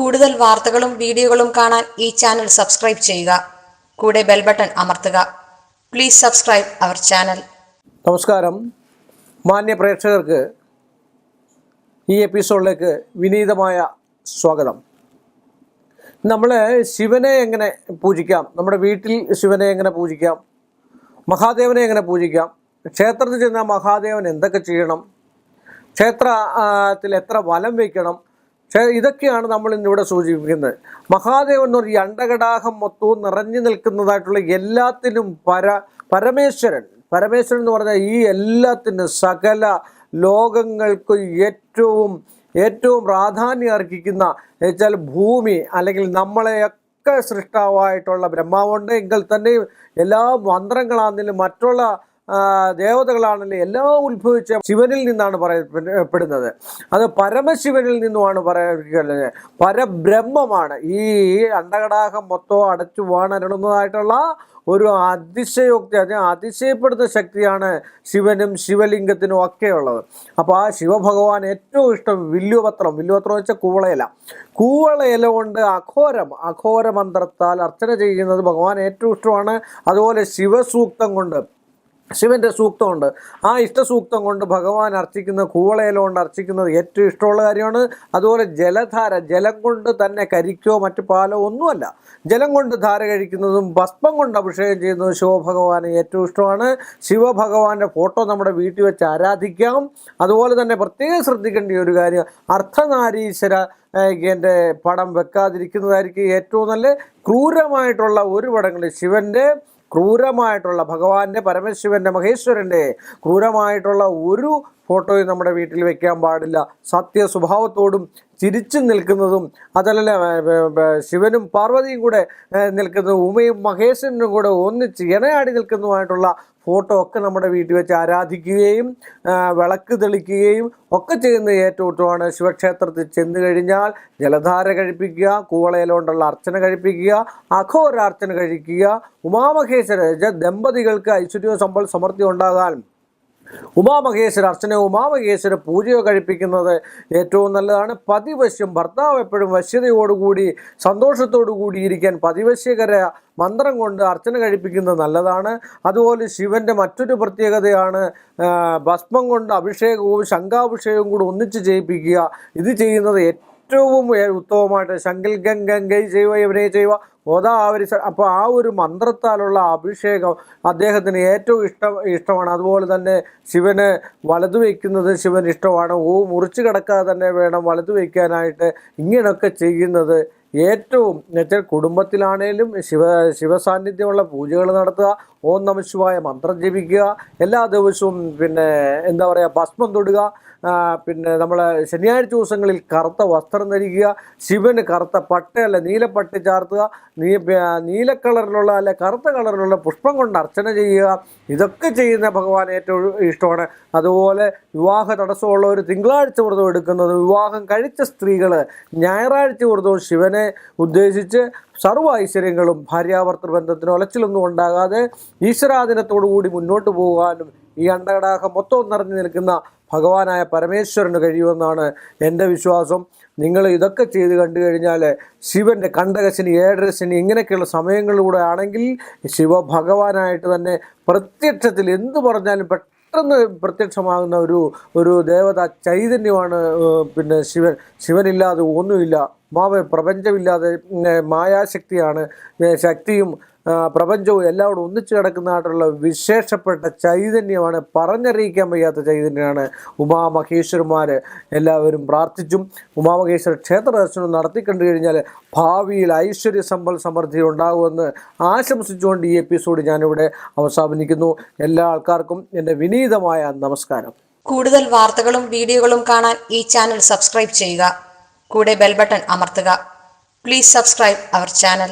കൂടുതൽ വാർത്തകളും വീഡിയോകളും കാണാൻ ഈ ചാനൽ സബ്സ്ക്രൈബ് ചെയ്യുക. കൂടെ ബെൽ ബട്ടൺ അമർത്തുക. Please subscribe our channel. നമസ്കാരം. മാന്യ പ്രേക്ഷകർക്ക് ഈ എപ്പിസോഡിലേക്ക് വിനീതമായ സ്വാഗതം. നമ്മൾ ശിവനെ എങ്ങനെ പൂജിക്കാം? നമ്മുടെ വീട്ടിൽ ശിവനെ എങ്ങനെ പൂജിക്കാം? മഹാദേവനെ എങ്ങനെ പൂജിക്കാം? ക്ഷേത്രത്തിൽ ചെന്ന മഹാദേവൻ എന്തൊക്കെ ചെയ്യണം? ക്ഷേത്രത്തിൽ എത്ര വലം വയ്ക്കണം? ക്ഷേ- ഇതൊക്കെയാണ് നമ്മൾ ഇന്നിവിടെ സൂചിപ്പിക്കുന്നത്. മഹാദേവൻ എന്ന് പറഞ്ഞ അണ്ടകടാഹം മൊത്തവും നിറഞ്ഞു നിൽക്കുന്നതായിട്ടുള്ള എല്ലാത്തിനും പര പരമേശ്വരൻ. പരമേശ്വരൻ എന്ന് പറഞ്ഞാൽ ഈ എല്ലാത്തിനും സകല ലോകങ്ങൾക്ക് ഏറ്റവും ഏറ്റവും പ്രാധാന്യം അർഹിക്കുന്ന എന്നുവെച്ചാൽ ഭൂമി അല്ലെങ്കിൽ നമ്മളെയൊക്കെ സൃഷ്ടാവായിട്ടുള്ള ബ്രഹ്മാവുണ്ട്. എങ്കിൽ തന്നെ എല്ലാ മന്ത്രങ്ങളാണെങ്കിലും മറ്റുള്ള ആ, ദേവതകളാണെങ്കിലും എല്ലാം ഉത്ഭവിച്ച ശിവനിൽ നിന്നാണ് പറയപ്പെടുന്നത്. അത് പരമശിവനിൽ നിന്നുമാണ് പറയുന്നത് പരബ്രഹ്മമാണ്. ഈ അണ്ടകടാഹം മൊത്തം അടച്ചു വാണരണുന്നതായിട്ടുള്ള ഒരു അതിശയോക്തി അതിനെ അതിശയപ്പെടുന്ന ശക്തിയാണ് ശിവനും ശിവലിംഗത്തിനും ഒക്കെ ഉള്ളത് അപ്പോൾ ആ ശിവഭഗവാൻ ഏറ്റവും ഇഷ്ടം വില്ലുപത്രം വില്ലുപത്രം വെച്ചാൽ കൂവളയില. കൂവളയില കൊണ്ട് അഘോരം അഘോര മന്ത്രത്താൽ അർച്ചന ചെയ്യുന്നത് ഭഗവാൻ ഏറ്റവും ഇഷ്ടമാണ്. അതുപോലെ ശിവസൂക്തം കൊണ്ട് ശിവന്റെ സൂക്തമുണ്ട്. ആ ഇഷ്ടസൂക്തം കൊണ്ട് ഭഗവാൻ അർച്ചിക്കുന്ന കൂവളയില കൊണ്ട് അർച്ചിക്കുന്നത് ഏറ്റവും ഇഷ്ടമുള്ള കാര്യമാണ്. അതുപോലെ ജലധാര ജലം കൊണ്ട് തന്നെ കരിക്കോ മറ്റു പാലോ ഒന്നുമല്ല. ജലം കൊണ്ട് ധാര കഴിക്കുന്നതും ഭസ്മം കൊണ്ട് അഭിഷേകം ചെയ്യുന്നതും ശിവഭഗവാന് ഏറ്റവും ഇഷ്ടമാണ്. ശിവഭഗവാന്റെ ഫോട്ടോ നമ്മുടെ വീട്ടിൽ വെച്ച് ആരാധിക്കാം. അതുപോലെ തന്നെ പ്രത്യേകം ശ്രദ്ധിക്കേണ്ട ഒരു കാര്യം അർദ്ധനാരീശ്വര എന്റെ പടം വെക്കാതിരിക്കുന്നതായിരിക്കും ഏറ്റവും നല്ല ക്രൂരമായിട്ടുള്ള ഒരു പടങ്ങളിൽ ശിവന്റെ ക്രൂരമായിട്ടുള്ള ഭഗവാന്റെ പരമശിവന്റെ മഹേശ്വരന്റെ ക്രൂരമായിട്ടുള്ള ഒരു ഫോട്ടോയും നമ്മുടെ വീട്ടിൽ വെക്കാൻ പാടില്ല. സത്യ സ്വഭാവത്തോടും ചിരിച്ചു നിൽക്കുന്നതും അതല്ല ശിവനും പാർവതിയും കൂടെ നിൽക്കുന്നതും ഉമയും മഹേശ്വരനും കൂടെ ഒന്നിച്ച് ഇണയാടി നിൽക്കുന്നതുമായിട്ടുള്ള ഫോട്ടോ ഒക്കെ നമ്മുടെ വീട്ടിൽ വെച്ച് ആരാധിക്കുകയും വിളക്ക് തെളിക്കുകയും ഒക്കെ ചെയ്യുന്ന ഏറ്റവും ശിവക്ഷേത്രത്തിൽ ചെന്ന് കഴിഞ്ഞാൽ ജലധാര കഴിപ്പിക്കുക കൂവളയിലോണ്ടുള്ള അർച്ചന കഴിപ്പിക്കുക അഘോരാർച്ചന കഴിക്കുക ഉമാമഹേശ്വര ദമ്പതികൾക്ക് ഐശ്വര്യവും സമ്പൽ സമൃദ്ധി ഉണ്ടാകാൻ ഉമാമഹേശ്വര അർച്ചന ഉമാമഹേശ്വര പൂജയോ കഴിപ്പിക്കുന്നത് ഏറ്റവും നല്ലതാണ്. പതിവശ്യം ഭർത്താവ് എപ്പോഴും വശ്യതയോടുകൂടി സന്തോഷത്തോടു കൂടി ഇരിക്കാൻ പതിവശ്യകര മന്ത്രം കൊണ്ട് അർച്ചന കഴിപ്പിക്കുന്നത് നല്ലതാണ്. അതുപോലെ ശിവന്റെ മറ്റൊരു പ്രത്യേകതയാണ് ഭസ്മം കൊണ്ട് അഭിഷേകവും ശംഖാഭിഷേകവും കൂടി ഒന്നിച്ച് ചെയ്യിപ്പിക്കുക. ഇത് ചെയ്യുന്നത് ഏറ്റവും ഏ- ഉത്തമമായിട്ട് ശങ്കിൽ ഗംഗൈ ചെയ്യുക ഇവനെ ചെയ്യുക? ഗോദാവരി അപ്പോൾ ആ ഒരു മന്ത്രത്താലുള്ള അഭിഷേകം അദ്ദേഹത്തിന് ഏറ്റവും ഇഷ്ടം ഇഷ്ടമാണ്. അതുപോലെ തന്നെ ശിവന് വലതു വയ്ക്കുന്നത് ശിവന് ഇഷ്ടമാണ്. ഓ മുറിച്ച് കിടക്കാതെ തന്നെ വേണം വലതു വയ്ക്കാനായിട്ട് ഇങ്ങനെയൊക്കെ ചെയ്യുന്നത്. ഏറ്റവും എന്നുവെച്ചാൽ കുടുംബത്തിലാണേലും ശിവ ശിവസാന്നിധ്യമുള്ള പൂജകൾ നടത്തുക. ഓം നമ ശിവായ മന്ത്രം ജപിക്കുക. എല്ലാ ദിവസവും പിന്നെ എന്താ പറയുക ഭസ്മം തൊടുക. പിന്നെ നമ്മൾ ശനിയാഴ്ച ദിവസങ്ങളിൽ കറുത്ത വസ്ത്രം ധരിക്കുക. ശിവന് കറുത്ത പട്ടയല്ല നീലപ്പട്ട് ചാർത്തുക. നീ നീലക്കളറിലുള്ള നീല കളറിലുള്ള അല്ലെ കറുത്ത കളറിലുള്ള പുഷ്പം കൊണ്ട് അർച്ചന ചെയ്യുക. ഇതൊക്കെ ചെയ്യുന്ന ഭഗവാൻ ഏറ്റവും ഇഷ്ടമാണ്. അതുപോലെ വിവാഹ തടസ്സമുള്ളവർ തിങ്കളാഴ്ച വ്രതം എടുക്കുന്നത് വിവാഹം കഴിച്ച സ്ത്രീകൾ ഞായറാഴ്ച വ്രതവും ശിവനെ ഉദ്ദേശിച്ച് സർവ ഐശ്വര്യങ്ങളും ഭാര്യാഭർത്തൃ ബന്ധത്തിന് ഒലച്ചിലൊന്നും ഉണ്ടാകാതെ ഈശ്വരാധീനത്തോടു കൂടി മുന്നോട്ട് പോകാനും ഈ അണ്ടകടാഹം മൊത്തം നിറഞ്ഞു നിൽക്കുന്ന ഭഗവാനായ പരമേശ്വരന് കഴിയുമെന്നാണ് എന്റെ വിശ്വാസം. നിങ്ങൾ ഇതൊക്കെ ചെയ്ത് കണ്ടു കഴിഞ്ഞാൽ ശിവന്റെ കണ്ടകശനി ഏഴരശനി ഇങ്ങനെയൊക്കെയുള്ള സമയങ്ങളിലൂടെ ആണെങ്കിൽ ശിവഭഗവാനായിട്ട് തന്നെ പ്രത്യക്ഷത്തിൽ എന്തു പറഞ്ഞാലും പെട്ടെന്ന് പ്രത്യക്ഷമാകുന്ന ഒരു ഒരു ദേവത ചൈതന്യമാണ് പിന്നെ ശിവൻ. ശിവനില്ലാതെ ഒന്നുമില്ല. മാവ പ്രപഞ്ചമില്ലാതെ മായാശക്തിയാണ് ശക്തിയും പ്രപഞ്ചവും എല്ലാം കൂടെ ഒന്നിച്ചു കിടക്കുന്നതായിട്ടുള്ള വിശേഷപ്പെട്ട ചൈതന്യമാണ്. പറഞ്ഞറിയിക്കാൻ വയ്യാത്ത ചൈതന്യമാണ് ഉമാമഹേശ്വരന്മാർ എല്ലാവരും പ്രാർത്ഥിച്ചും ഉമാമഹേശ്വര ക്ഷേത്ര ദർശനം നടത്തി കണ്ടു കഴിഞ്ഞാൽ ഭാവിയിൽ ഐശ്വര്യ സമ്പൽ സമൃദ്ധി ഉണ്ടാകുമെന്ന് ആശംസിച്ചുകൊണ്ട് ഈ എപ്പിസോഡ് ഞാനിവിടെ അവസാനിക്കുന്നു. എല്ലാ ആൾക്കാർക്കും എന്റെ വിനീതമായ നമസ്കാരം. കൂടുതൽ വാർത്തകളും വീഡിയോകളും കാണാൻ ഈ ചാനൽ സബ്സ്ക്രൈബ് ചെയ്യുക. കൂടെ ബെൽബട്ടൺ അമർത്തുക. Please subscribe our channel.